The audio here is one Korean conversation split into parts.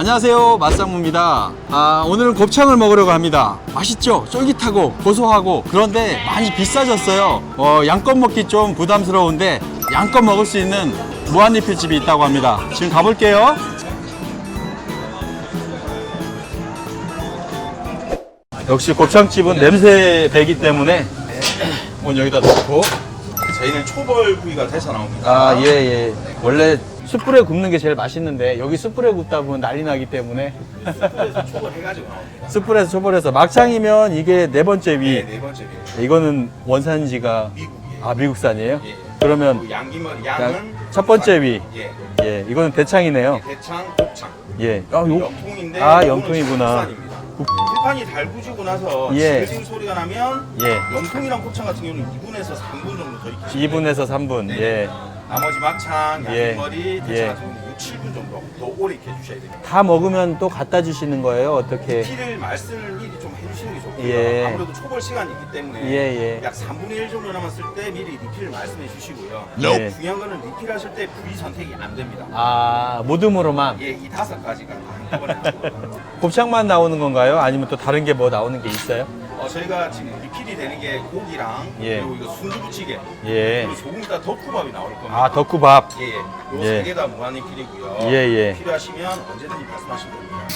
안녕하세요 맛상무입니다. 아, 오늘은 곱창을 먹으려고 합니다. 맛있죠? 쫄깃하고 고소하고 그런데 많이 비싸졌어요. 어, 양껏 먹기 좀 부담스러운데 양껏 먹을 수 있는 무한리필집이 있다고 합니다. 지금 가볼게요. 역시 곱창집은 냄새 배기 때문에 문 여기다 놓고. 저희는 초벌 부위가 돼서 나옵니다. 아, 예, 예. 원래 숯불에 굽는 게 제일 맛있는데 여기 숯불에 굽다 보면 난리 나기 때문에 그래서 초벌해가지고 나옵니다. 숯불에서 초벌해서 막창이면 이게 네 번째 위. 네, 네 번째 위. 이거는 원산지가 미국이에요. 아 미국산이에요? 예. 그러면 그 양기머리 양- 양은 첫 번째 위. 예. 예, 이거는 대창이네요. 대창, 곱창. 예. 아, 요 염통인데 아, 염통이구나. 국산입니다. 불판이 달구지고 나서 예. 지글지글 소리가 나면 예. 염통이랑 곱창 같은 경우는 2분에서 3분 정도 더 익히시면 2분에서 3분. 네. 예. 나머지 막창, 예. 같은 경우는 6, 7분 정도 더 오래 익혀 주셔야 됩니다. 다 먹으면 또 갖다 주시는 거예요? 어떻게? 피를 말씀을 미리 좀 해주시는 게 좋고요. 예. 아무래도 초벌 시간이 있기 때문에 예, 예. 약 3분의 1 정도 남았을 때 미리 리필을 말씀해 주시고요. 예. 중요한 거는 리필하실 때 부위 선택이 안 됩니다. 아, 모듬으로만 예, 이 다섯 가지가 한꺼번에 하시거든요. 곱창만 나오는 건가요? 아니면 또 다른 게 뭐 나오는 게 있어요? 어, 저희가 지금 리필이 되는 게 고기랑 예. 그리고 이거 순두부찌개 예. 그리고 조금 이따 덕후밥이 나올 겁니다. 아, 덕구밥. 예, 예. 예. 요세 개다 무한 리필이고요. 예, 예. 필요하시면 언제든지 말씀하시면 됩니다.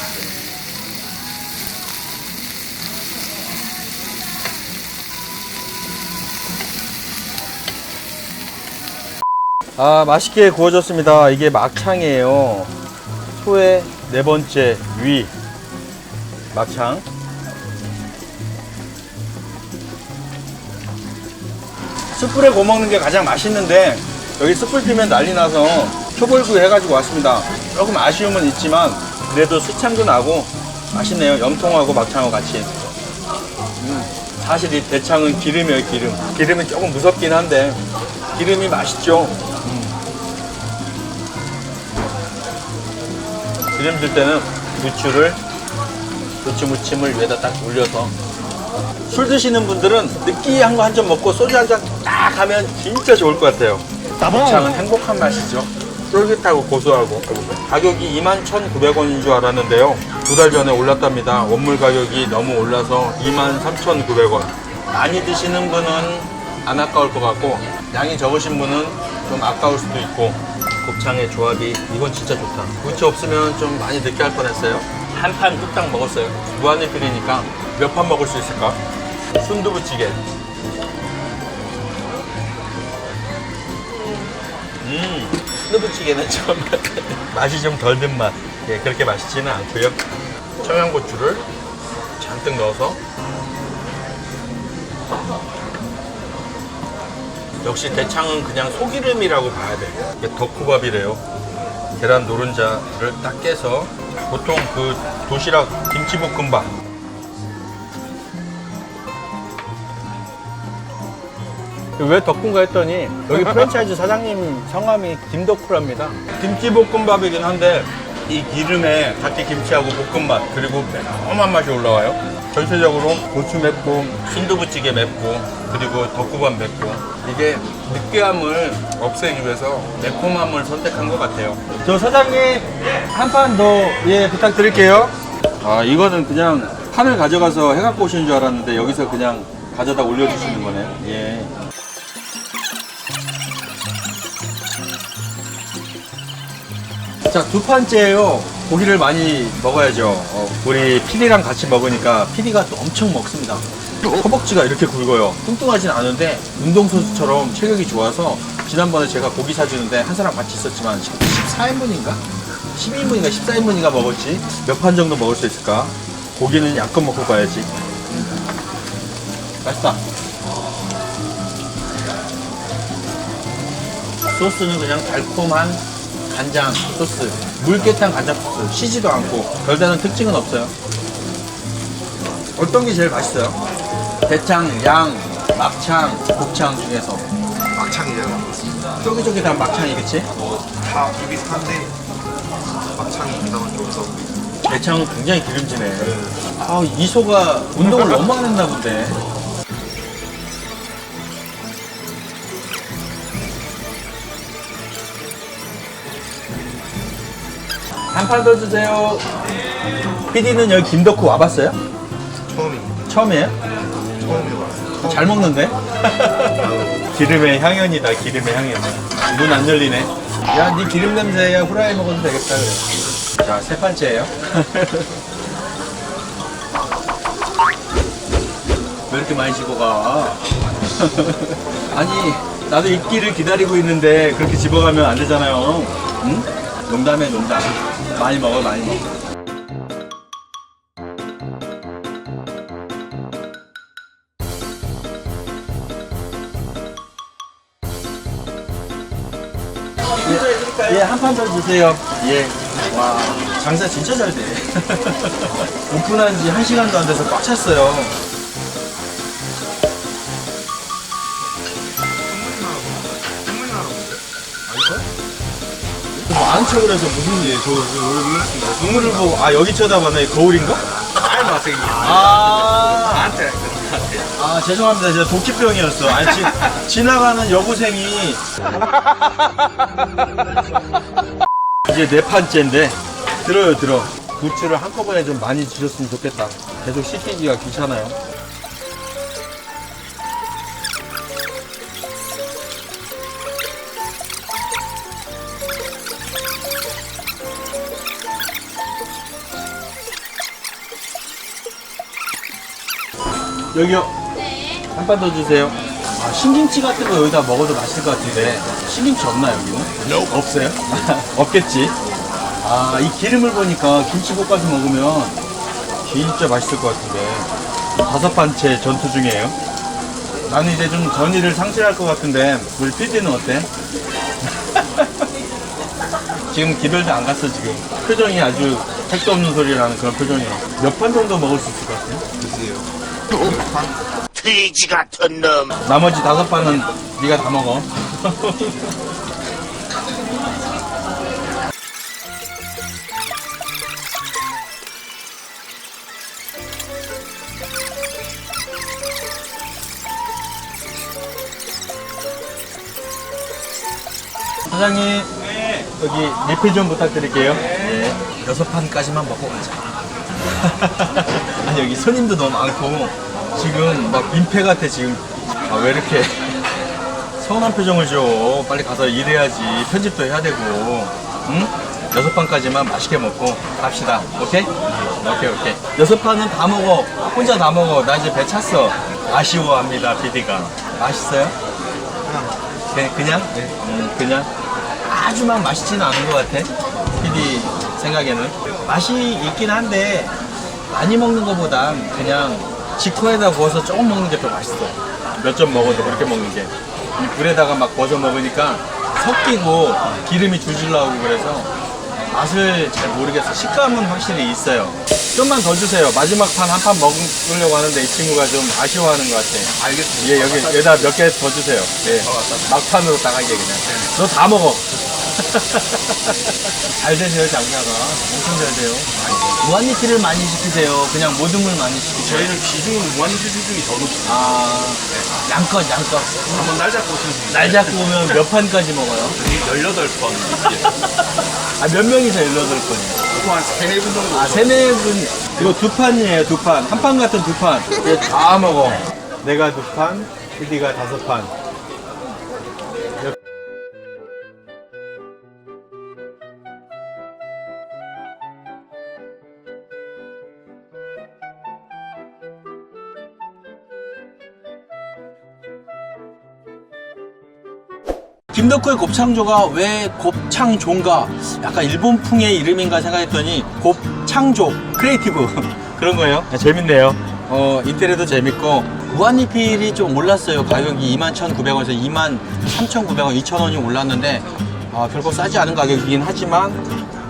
아 맛있게 구워졌습니다 이게 막창이에요 소의 네 번째 위 막창 숯불에 구워 먹는 게 가장 맛있는데 여기 숯불 피면 난리 나서 초벌구 해가지고 왔습니다. 조금 아쉬움은 있지만 그래도 수창도 나고 맛있네요. 염통하고 막창하고 같이. 음, 사실 이 대창은 기름이에요 기름. 기름은 조금 무섭긴 한데 기름이 맛있죠. 기름 들 때는 부추를 부추 무침을 위에다 딱 올려서 술 드시는 분들은 느끼한 거한점 먹고 소주 한 잔 딱 하면 진짜 좋을 것 같아요. 막창은 행복한 맛이죠. 쫄깃하고 고소하고 가격이 21,900원인 줄 알았는데요. 두 달 전에 올랐답니다. 원물 가격이 너무 올라서 23,900원. 많이 드시는 분은 안 아까울 것 같고 양이 적으신 분은 좀 아까울 수도 있고 곱창의 조합이 이건 진짜 좋다. 부추 없으면 좀 많이 느끼할 뻔했어요. 한 판 뚝딱 먹었어요. 무한리필이니까 몇 판 먹을 수 있을까? 순두부찌개. 음, 순두부찌개는 좀 맛이 좀 덜 든 맛. 예, 그렇게 맛있지는 않고요. 청양고추를 잔뜩 넣어서 역시 대창은 그냥 소기름이라고 봐야 돼. 이게 덕후밥이래요. 계란 노른자를 딱 깨서 보통 그 도시락 김치볶음밥 왜 덕분가 했더니 여기 프랜차이즈 사장님 성함이 김덕후랍니다. 김치볶음밥이긴 한데 이 기름에 닭게 김치하고 볶음밥 그리고 매콤한 맛이 올라와요. 전체적으로 고추 맵고 순두부찌개 맵고 그리고 덕후밥 맵고 이게 느끼함을 없애기 위해서 매콤함을 선택한 것 같아요. 저 사장님 한 판 더 예 부탁드릴게요. 아 이거는 그냥 판을 가져가서 해갖고 오신 줄 알았는데 여기서 그냥 가져다 올려주시는 거네요. 예. 자, 두 판째예요. 고기를 많이 먹어야죠. 어, 우리 피디랑 같이 먹으니까 피디가 또 엄청 먹습니다. 허벅지가 이렇게 굵어요. 뚱뚱하진 않은데 운동선수처럼 체격이 좋아서 지난번에 제가 고기 사주는데 한 사람 같이 있었지만 14인분인가? 12인분인가 14인분인가 먹었지? 몇 판 정도 먹을 수 있을까? 고기는 약껏 먹고 가야지. 맛있다. 소스는 그냥 달콤한 간장 소스, 물개탕 간장 소스, 시지도 않고 별다른 특징은 없어요. 어떤 게 제일 맛있어요? 대창, 양, 막창, 곱창 중에서 막창이잖아. 쫄깃쫄깃한 막창이 그치? 다 비슷한데 막창이 그나마 좀 더. 대창은 굉장히 기름지네. 아 이소가 운동을 너무 안 했나 본데. 한판더 주세요. PD는 여기 김덕후 와봤어요? 처음입니다. 처음이에요? 처음에 왔어요. 잘 먹는데? 기름의 향연이다, 기름의 향연. 문 안 열리네. 야, 네 기름 냄새야. 후라이 먹어도 되겠다, 그래. 자, 세 번째예요. 왜 이렇게 많이 집어 가? 아니, 나도 입기를 기다리고 있는데 그렇게 집어가면 안 되잖아요. 응? 농담해, 농담. 많이 먹어, 많이 먹어. 예, 한 판 더 주세요. 예. 와, 장사 진짜 잘 돼. 오픈한 지 한 시간도 안 돼서 꽉 찼어요. 뭐안 척을 해서 무슨 일, 저, 저, 동물을 보고, 아, 여기 쳐다봤네. 거울인가? 알 맛이 아, 나한테 아, 죄송합니다. 제가 도끼병이었어. 아니, 지, 지나가는 여고생이. 이제 네 판째인데, 들어요, 들어. 부추를 한꺼번에 좀 많이 주셨으면 좋겠다. 계속 시키기가 귀찮아요. 여기요. 한판 더 주세요. 아, 신김치 같은 거 여기다 먹어도 맛있을 것 같은데 신김치 없나 여기는? 없어요? 없겠지. 아, 이 기름을 보니까 김치 볶아서 먹으면 진짜 맛있을 것 같은데 다섯 판째 전투 중이에요. 나는 이제 좀 전의를 상실할 것 같은데 우리 PD는 어때? 지금 기별도 안 갔어 지금 표정이 아주 택도 없는 소리라는 그런 표정이에요 몇 판 정도 먹을 수 있을 것 같아요? 드세요. 돼지 같은 놈. 나머지 다섯 판은 네가 다 먹어. 사장님, 여기 리필 좀 부탁드릴게요. 네. 여섯 판까지만 먹고 가자. 아니 여기 손님도 너무 많고 지금 막 민폐 같아 지금. 아 왜 이렇게 서운한 표정을 줘? 빨리 가서 일해야지. 편집도 해야 되고. 응? 여섯 판까지만 맛있게 먹고 갑시다. 오케이? 오케이 오케이. 여섯 판은 다 먹어. 혼자 다 먹어. 나 이제 배 찼어. 아쉬워합니다 PD가. 맛있어요? 그냥 그냥? 음, 그냥 아주만 맛있지는 않은 것 같아. PD 생각에는 맛이 있긴 한데 많이 먹는 것보단 그냥 직후에다 구워서 조금 먹는 게 더 맛있어. 몇 점 먹어도 그렇게 먹는 게. 이 불에다가 막 구워서 먹으니까 섞이고 기름이 줄줄 나오고 그래서 맛을 잘 모르겠어. 식감은 확실히 있어요. 좀만 더 주세요. 마지막 판 한 판 먹으려고 하는데 이 친구가 좀 아쉬워하는 것 같아. 알겠습니다. 예, 여기 여기다 몇 개 더 주세요. 예. 막판으로 나가게 그냥. 너 다 먹어. 잘 되세요, 장사가. 엄청 잘 돼요. 무한리필을 많이 시키세요. 그냥 모든 걸 많이 시키세요. 저희는 비중은 무한리필 비중이 더 높습니다. 아, 양껏, 양껏. 한번 날 잡고 오시면 날 잡고 오면 몇 판까지 먹어요? 18번. 아, 몇 명이서 18번이요? 보통 한 3, 4분 정도. 아, 세네 분. 이거 두 판이에요, 두 판. 한 판 같은 두 판. 이거 다 먹어. 내가 두 판, PD가 다섯 판. 김덕후의 곱창조가 왜 곱창조인가? 약간 일본풍의 이름인가 생각했더니 곱창조 크리에이티브 그런 거예요. 아, 재밌네요. 어 인테리어도 재밌고 무한리필이 좀 올랐어요. 가격이 21,900원에서 23,900원, 2,000원이 올랐는데 아, 결코 싸지 않은 가격이긴 하지만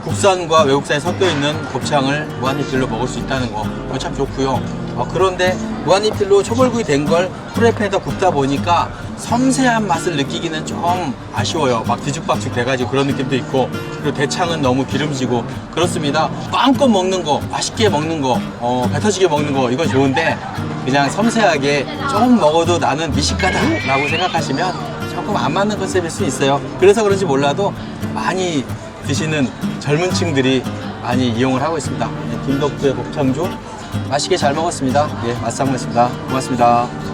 국산과 외국산이 섞여 있는 곱창을 무한리필로 먹을 수 있다는 거 참 좋고요. 어, 그런데 무한리필로 초벌구이 된 걸 프라이팬에다 굽다 보니까 섬세한 맛을 느끼기는 좀 아쉬워요. 막 뒤죽박죽 돼가지고 그런 느낌도 있고 그리고 대창은 너무 기름지고 그렇습니다. 마음껏 먹는 거, 맛있게 먹는 거, 어, 배 터지게 먹는 거 이건 좋은데 그냥 섬세하게 조금 먹어도 나는 미식가다라고 생각하시면 조금 안 맞는 컨셉일 수 있어요. 그래서 그런지 몰라도 많이 드시는 젊은 층들이 많이 이용을 하고 있습니다. 네, 김덕주의 곱창주 맛있게 잘 먹었습니다. 예, 맛있게 먹었습니다. 고맙습니다.